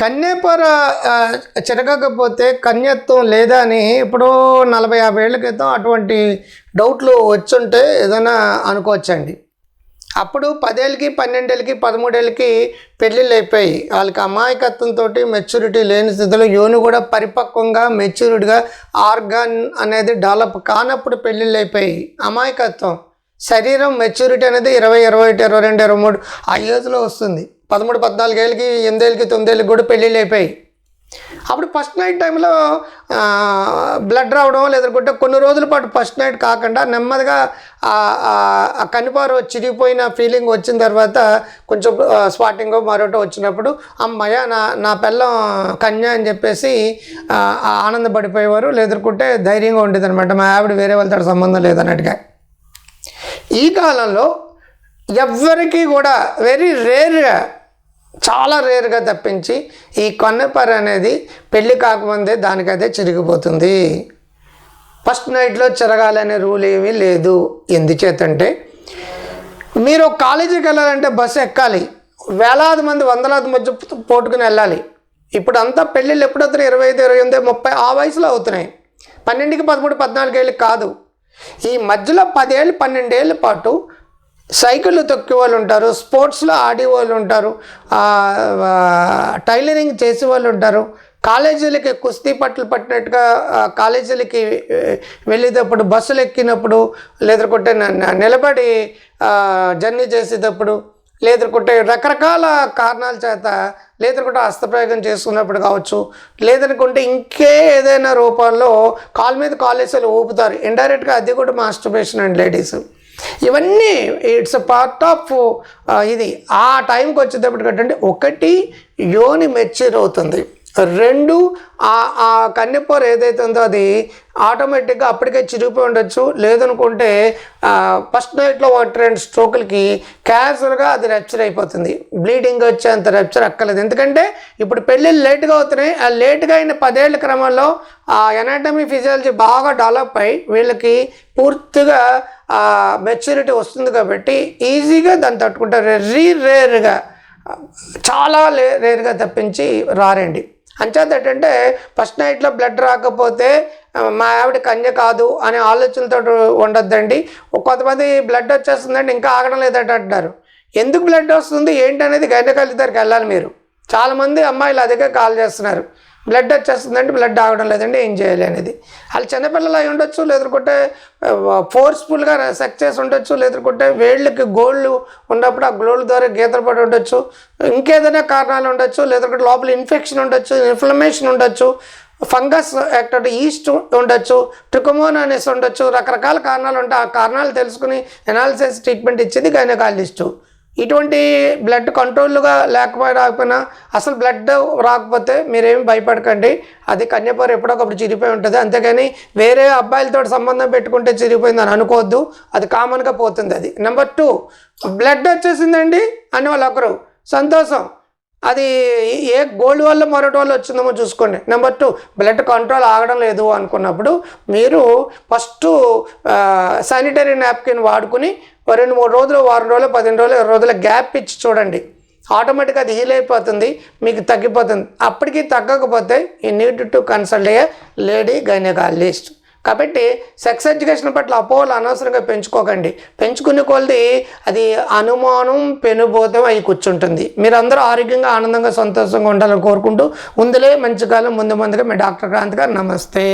కన్యాపర చెరగకపోతే కన్యత్వం లేదా అని ఇప్పుడు నలభై యాభై ఏళ్ళ క్రితం అటువంటి డౌట్లు వచ్చుంటే ఏదైనా అనుకోవచ్చండి. అప్పుడు పదేళ్ళకి పన్నెండేళ్ళకి పదమూడేళ్ళకి పెళ్ళిళ్ళు అయిపోయి వాళ్ళకి అమాయకత్వంతో మెచ్యూరిటీ లేని స్థితిలో యోని కూడా పరిపక్వంగా మెచ్యూరిటీగా ఆర్గాన్ అనేది డెవలప్ కానప్పుడు పెళ్ళిళ్ళు అయిపోయి అమాయకత్వం శరీరం మెచ్యూరిటీ అనేది ఇరవై ఇరవై ఒకటి ఇరవై రెండు ఇరవై మూడు ఆ ఏజ్లో వస్తుంది. పదమూడు పద్నాలుగేళ్ళకి ఎనిమిదేళ్ళకి తొమ్మిదేళ్ళకి కూడా పెళ్ళిళ్ళు అయిపోయి అప్పుడు ఫస్ట్ నైట్ టైంలో బ్లడ్ రావడం లేదంటే కొన్ని రోజుల పాటు ఫస్ట్ నైట్ కాకుండా నెమ్మదిగా ఆ కనిపారు చిరిగిపోయిన ఫీలింగ్ వచ్చిన తర్వాత కొంచెం స్పాటింగ్ మరొకటి వచ్చినప్పుడు అమ్మయ్య నా నా పిల్లం కన్య అని చెప్పేసి ఆనందపడిపోయేవారు లేదనుకుంటే ధైర్యంగా ఉండేది అనమాట మా ఆవిడ వేరే వాళ్ళతో సంబంధం లేదన్నట్టుగా. ఈ కాలంలో ఎవ్వరికీ కూడా వెరీ రేర్గా చాలా రేర్గా తప్పించి ఈ కొన్నపర అనేది పెళ్ళి కాకముందే దానికైతే చిరిగిపోతుంది. ఫస్ట్ నైట్లో చిరగాలనే రూల్ ఏమీ లేదు. ఎందుచేతంటే మీరు కాలేజీకి వెళ్ళాలంటే బస్సు ఎక్కాలి. వేలాది మంది వందలాది మధ్య పోటుకుని వెళ్ళాలి. ఇప్పుడు అంతా పెళ్ళిళ్ళు ఎప్పుడవుతున్నాయి? ఇరవై ఐదు ఇరవై ఎనిమిది ముప్పై ఆ వయసులో అవుతున్నాయి. పన్నెండుకి పదమూడు పద్నాలుగు ఏళ్ళు కాదు. ఈ మధ్యలో పదేళ్ళు పన్నెండేళ్ళ పాటు సైకిళ్ళు తొక్కే వాళ్ళు ఉంటారు స్పోర్ట్స్లో ఆడే వాళ్ళు ఉంటారు టైలరింగ్ చేసే వాళ్ళు ఉంటారు. కాలేజీలకి కుస్తీ పట్లు పట్టినట్టుగా కాలేజీలకి వెళ్ళేటప్పుడు బస్సులు ఎక్కినప్పుడు లేదంటే నిలబడి జర్నీ చేసేటప్పుడు లేదనుకుంటే రకరకాల కారణాల చేత లేదనుకుంటే హస్తప్రయోగం చేసుకున్నప్పుడు కావచ్చు లేదనుకుంటే ఇంకే ఏదైనా రూపంలో కాలు మీద కాలేజీలు ఊపుతారు. ఇండైరెక్ట్గా అది కూడా మాస్టర్బేషన్ అండ్ లేడీస్ ఇవన్నీ ఇట్స్ పార్ట్ ఆఫ్ ఇది ఆ టైంకి వచ్చేటప్పటికంటే ఒకటి యోని మెచ్యూర్ అవుతుంది. రెండు ఆ ఆ కన్నెపోర ఏదైతే ఉందో అది ఆటోమేటిక్గా అప్పటికే చిరిగిపోయి ఉండొచ్చు. లేదనుకుంటే ఫస్ట్ నైట్లో ఒకటి రెండు స్ట్రోకులకి క్యాజువల్గా అది రప్చర్ అయిపోతుంది. బ్లీడింగ్ వచ్చేంత రప్చర్ అక్కర్లేదు. ఎందుకంటే ఇప్పుడు పెళ్ళిళ్ళు లేట్గా అవుతున్నాయి. ఆ లేట్గా అయిన పదేళ్ళ క్రమంలో ఆ ఎనాటమీ ఫిజియాలజీ బాగా డెవలప్ అయ్యి వీళ్ళకి పూర్తిగా మెచ్యూరిటీ వస్తుంది కాబట్టి ఈజీగా దాన్ని తట్టుకుంటారు. రీ రేర్గా చాలా రేర్గా తప్పించి రారండి. అంచేత ఏంటంటే ఫస్ట్ నైట్లో బ్లడ్ రాకపోతే మా ఆవిడ కన్య కాదు అనే ఆలోచనలతో ఉండొద్దండి. కొంతమంది బ్లడ్ వచ్చేస్తుందండి ఇంకా ఆగడం లేదంటే అంటున్నారు. ఎందుకు బ్లడ్ వస్తుంది? ఏంటి అనేది గైనకాల దగ్గరికి వెళ్ళాలి మీరు. చాలామంది అమ్మాయిలు అదిగా కాల్ చేస్తున్నారు. బ్లడ్ వచ్చేస్తుందండి బ్లడ్ ఆగడం లేదండి ఏం చేయాలి అనేది. వాళ్ళు చిన్నపిల్లలు అయి ఉండొచ్చు లేదుకుంటే ఫోర్స్ఫుల్గా సెక్ చేసి ఉండొచ్చు లేదుకుంటే వేళ్ళకి గోళ్ళు ఉన్నప్పుడు ఆ గోళ్ళ ద్వారా గీతలు పడి ఉండొచ్చు ఇంకేదైనా కారణాలు ఉండొచ్చు లేదంటే లోపల ఇన్ఫెక్షన్ ఉండొచ్చు ఇన్ఫ్లమేషన్ ఉండొచ్చు ఫంగస్ యాక్టర్ ఈస్ట్ ఉండొచ్చు ట్రికోమోనానిస్ ఉండొచ్చు రకరకాల కారణాలు ఉంటాయి ఆ కారణాలు తెలుసుకుని ఎనాలిసిస్ ట్రీట్మెంట్ ఇచ్చేది గైనకాలజిస్టు ఇటువంటి బ్లడ్ కంట్రోల్గా లేకపోయినా రాకపోయినా అసలు బ్లడ్ రాకపోతే మీరేమి భయపడకండి. అది కన్యపూర ఎప్పుడొకప్పుడు చిరిగిపోయి ఉంటుంది. అంతేగాని వేరే అబ్బాయిలతో సంబంధం పెట్టుకుంటే చిరిగిపోయింది అని అనుకోవద్దు. అది కామన్గా పోతుంది అది. నెంబర్ టూ బ్లడ్ వచ్చేసిందండి అని వాళ్ళు ఒకరు. సంతోషం. అది ఏ గోల్డ్ వల్ల మరొకటి వల్ల వచ్చిందేమో చూసుకోండి. నెంబర్ టూ బ్లడ్ కంట్రోల్ ఆగడం లేదు అనుకున్నప్పుడు మీరు ఫస్ట్ శానిటరీ నాప్కిన్ వాడుకుని రెండు మూడు రోజులు వారం రోజులు పదిహేను రోజులు ఇరవై రోజుల గ్యాప్ ఇచ్చి చూడండి. ఆటోమేటిక్గా అది హీల్ అయిపోతుంది మీకు తగ్గిపోతుంది. అప్పటికి తగ్గకపోతే ఈ నీడ్ టు కన్సల్ట్ అయ్యే లేడీ గైనకాలజిస్ట్ కాబట్టి సెక్స్ ఎడ్యుకేషన్ పట్ల అపోహలు అనవసరంగా పెంచుకోకండి. పెంచుకునే కొలది అది అనుమానం పెనుబోధం అయి కూర్చుంటుంది. మీరందరూ ఆరోగ్యంగా ఆనందంగా సంతోషంగా ఉండాలని కోరుకుంటూ ముందులే మంచి కాలం ముందు ముందుగా మీ డాక్టర్ క్రాంతి గారు నమస్తే.